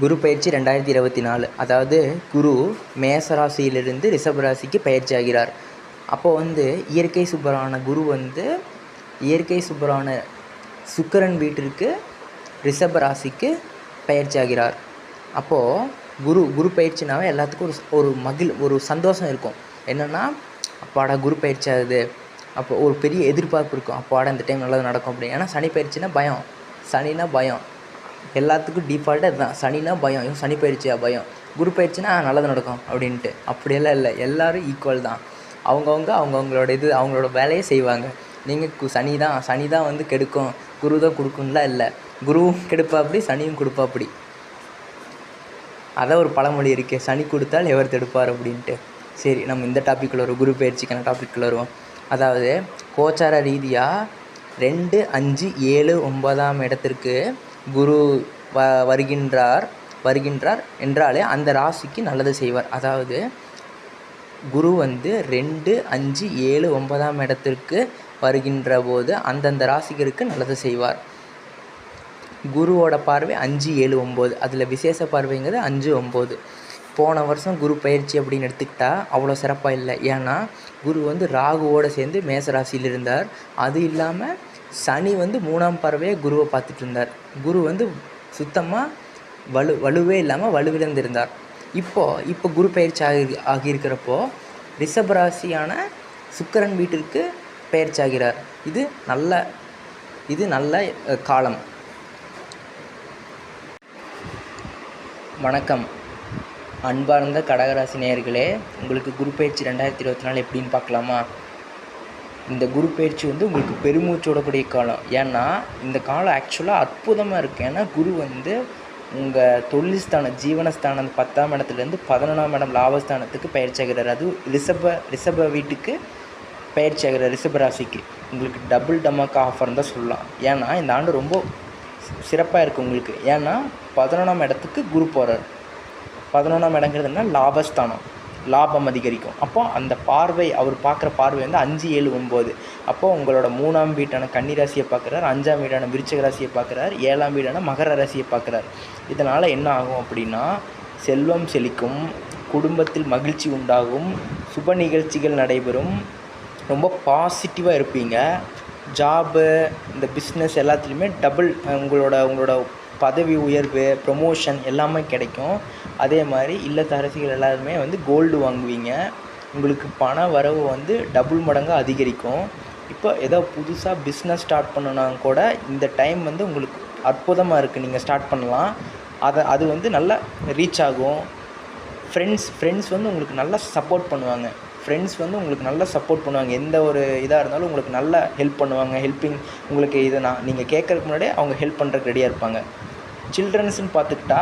குரு பயிற்சி ரெண்டாயிரத்தி இருபத்தி நாலு. அதாவது குரு மேசராசியிலிருந்து ராசியிலிருந்து ராசிக்கு பயிற்சி ஆகிறார் அப்போது வந்து இயற்கை சுப்பரான குரு வந்து இயற்கை சுப்பரான சுக்கரன் வீட்டிற்கு ரிஷப ராசிக்கு பயிற்சி ஆகிறார் அப்போது குரு குரு பயிற்சினாவே எல்லாத்துக்கும் ஒரு ஒரு மகிழ் ஒரு சந்தோஷம் இருக்கும். என்னென்னா அப்பாடா குரு பயிற்சி ஆகுது. அப்போ ஒரு பெரிய எதிர்பார்ப்பு இருக்கும். அப்பாடா இந்த டைம் நல்லது நடக்கும் அப்படின்னு. ஏன்னா சனி பயிற்சினா பயம். சனினா பயம். எல்லாத்துக்கும் டிஃபால்ட்டாக இதுதான் சனினா பயம் ஐயோ சனி பயிற்சியா பயம். குரு பயிற்சினா நல்லது நடக்கும் அப்படின்ட்டு. அப்படியெல்லாம் இல்லை. எல்லாரும் ஈக்குவல் தான். அவங்கவுங்க அவங்கவுங்களோட இது அவங்களோட வேலையை செய்வாங்க. நீங்கள் சனி தான் சனி தான் வந்து கெடுக்கும். குரு தான் கொடுக்கும்லாம் இல்லை. குருவும் கெடுப்பாப்படி சனியும் கொடுப்பாப்படி. அதான் ஒரு பழமொழி இருக்கே. சனி கொடுத்தால் எவர் தடுப்பார் அப்படின்ட்டு. சரி நம்ம இந்த டாப்பிக்கில் வருவோம் குரு பயிற்சிக்கான டாப்பிக்கில் வருவோம். அதாவது கோச்சார ரீதியாக ரெண்டு அஞ்சு ஏழு ஒன்பதாம் இடத்திற்கு குரு வ வருகின்றார் வருகின்றார் என்றாலே அந்த ராசிக்கு நல்லது செய்வார். அதாவது குரு வந்து ரெண்டு அஞ்சு ஏழு ஒன்பதாம் இடத்திற்கு வருகின்ற போது அந்தந்த ராசிகருக்கு நல்லது செய்வார். குருவோட பார்வை அஞ்சு ஏழு ஒம்பது. அதில் விசேஷ பார்வைங்கிறது அஞ்சு ஒம்பது. போன வருஷம் குரு பயிற்சி அப்படின்னு எடுத்துக்கிட்டால் அவ்வளோ சிறப்பாக இல்லை. ஏன்னா குரு வந்து ராகுவோடு சேர்ந்து மேசராசியில் இருந்தார். அது இல்லாமல் சனி வந்து மூணாம் பார்வையை குருவை பார்த்துட்டு இருந்தார். குரு வந்து சுத்தமாக வலு வலுவே இல்லாமல் வலுவிழந்திருந்தார். இப்போது இப்போ குரு பயிற்சி ஆகி ஆகியிருக்கிறப்போ ரிஷபராசியான சுக்கரன் வீட்டிற்கு பயிற்சி ஆகிறார். இது நல்ல இது நல்ல காலம். வணக்கம். அன்பார்ந்த கடகராசி நேயர்களே உங்களுக்கு குரு பயிற்சி ரெண்டாயிரத்தி இருபத்தி நாலு எப்படின்னு பார்க்கலாமா? இந்த குரு பயிற்சி வந்து உங்களுக்கு பெருமூச்சு விடக்கூடிய காலம். ஏன்னா இந்த காலம் ஆக்சுவலாக அற்புதமாக இருக்குது ஏன்னா குரு வந்து உங்கள் தொழில் ஸ்தானம் ஜீவனஸ்தானம் அந்த பத்தாம் இடத்துலேருந்து பதினொன்றாம் இடம் லாபஸ்தானத்துக்கு பயிற்சி ஆகிறார். அது ரிஷப ரிஷப வீட்டுக்கு பயிற்சி ஆகிற ரிஷபராசிக்கு உங்களுக்கு டபுள் டமாக்கா ஆஃபர் தான் சொல்லலாம். ஏன்னா இந்த ஆண்டு ரொம்ப சிறப்பாக இருக்குது உங்களுக்கு. ஏன்னா பதினொன்றாம் இடத்துக்கு குரு போகிறார் பதினொன்றாம் இடங்கிறதுனா லாபஸ்தானம். லாபம் அதிகரிக்கும். அப்போ அந்த பார்வை அவர் பார்க்குற பார்வை வந்து அஞ்சு ஏழு ஒம்பது அப்போது உங்களோட மூணாம் வீட்டான கன்னி ராசியை பார்க்குறாரு அஞ்சாம் வீடான விருச்சக ராசியை பார்க்குறாரு ஏழாம் வீடான மகர ராசியை பார்க்குறாரு. இதனால் என்ன ஆகும் அப்படின்னா செல்வம் செழிக்கும் குடும்பத்தில் மகிழ்ச்சி உண்டாகும் சுப நிகழ்ச்சிகள் நடைபெறும். ரொம்ப பாசிட்டிவாக இருப்பீங்க. ஜாபு இந்த பிஸ்னஸ் எல்லாத்துலேயுமே டபுள் உங்களோட உங்களோட பதவி உயர்வு ப்ரொமோஷன் எல்லாமே கிடைக்கும். அதே மாதிரி இல்லத்தரசிகள் எல்லாருமே வந்து கோல்டு வாங்குவீங்க. உங்களுக்கு பண வரவு வந்து டபுள் மடங்கு அதிகரிக்கும். இப்போ ஏதோ புதுசாக பிஸ்னஸ் ஸ்டார்ட் பண்ணுனா கூட இந்த டைம் வந்து உங்களுக்கு அற்புதமாக இருக்குது நீங்கள் ஸ்டார்ட் பண்ணலாம். அதை அது வந்து நல்லா ரீச் ஆகும். ஃப்ரெண்ட்ஸ் ஃப்ரெண்ட்ஸ் வந்து உங்களுக்கு நல்லா சப்போர்ட் பண்ணுவாங்க. ஃப்ரெண்ட்ஸ் வந்து உங்களுக்கு நல்லா சப்போர்ட் பண்ணுவாங்க. எந்த ஒரு இதாக இருந்தாலும் உங்களுக்கு நல்லா ஹெல்ப் பண்ணுவாங்க. ஹெல்ப்பிங் உங்களுக்கு இதை நான் நீங்கள் கேட்கறதுக்கு முன்னாடியே அவங்க ஹெல்ப் பண்ணுறதுக்கு ரெடியாக இருப்பாங்க. சில்ட்ரன்ஸ்னு பார்த்துக்கிட்டா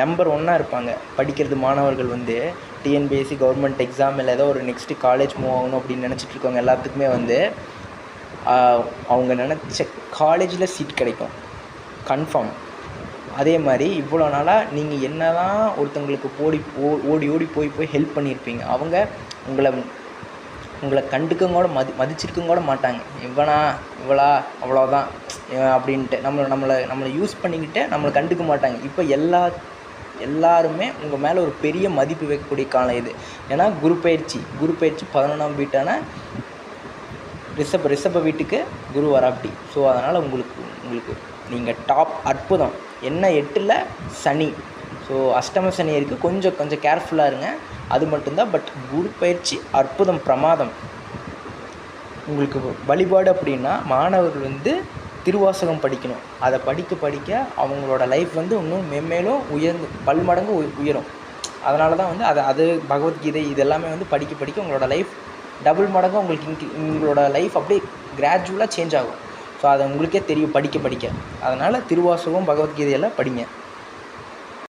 நம்பர் ஒன்னாக இருப்பாங்க. படிக்கிறது மாணவர்கள் வந்து டிஎன்பிஎஸ்சி கவர்மெண்ட் எக்ஸாம் இல்லை ஏதோ ஒரு நெக்ஸ்ட்டு காலேஜ் மூவ் ஆகணும் அப்படின்னு நினச்சிட்டு இருக்கவங்க எல்லாத்துக்குமே வந்து அவங்க நினச்ச காலேஜில் சீட் கிடைக்கும். கன்ஃபார்ம் அதே மாதிரி இவ்வளோ நாளாக நீங்கள் என்ன தான் ஒருத்தவங்களுக்கு போடி ஓ- ஓடி ஓடி போய் போய் ஹெல்ப் பண்ணியிருப்பீங்க. அவங்க உங்களை உங்களை கண்டுக்கவும் கூட மதி மதிச்சிருக்கவும் கூட மாட்டாங்க. இவனா இவளா அவ்வளோதான் அப்படின்ட்டு. நம்மளை நம்மளை நம்மளை யூஸ் பண்ணிக்கிட்டு நம்மளை கண்டுக்க மாட்டாங்க. இப்போ எல்லா எல்லாருமே உங்கள் மேலே ஒரு பெரிய மதிப்பு வைக்கக்கூடிய காலம் இது. ஏன்னா குரு பயிற்சி குரு பயிற்சி பதினொன்றாம் வீட்டான ரிஷப ரிஷப வீட்டுக்கு குரு வராப்டி. ஸோ அதனால் உங்களுக்கு உங்களுக்கு. நீங்கள் டாப் அற்புதம். என்ன எட்டில்? சனி. ஸோ அஷ்டம சனி இருக்குது கொஞ்சம் கொஞ்சம் கேர்ஃபுல்லாக இருங்க. அது மட்டும்தான் பட் குரு பயிற்சி அற்புதம் பிரமாதம். உங்களுக்கு வழிபாடு அப்படின்னா மாணவர்கள் வந்து திருவாசகம் படிக்கணும். அதை படிக்க படிக்க அவங்களோட லைஃப் வந்து இன்னும் மென்மேலும் உயர்ந்து பல்மடங்கு உயரும். அதனால தான் வந்து அது அது பகவத்கீதை இது எல்லாமே வந்து படிக்க படிக்க உங்களோட லைஃப் டபுள் மடங்கு உங்களுக்கு இன்க்ரி- உங்களோட லைஃப் அப்படியே கிராஜுவலாக சேஞ்ச் ஆகும். ஸோ அது உங்களுக்கே தெரியும் படிக்க படிக்க. அதனால் திருவாசகம் பகவத்கீதையெல்லாம் படிங்க.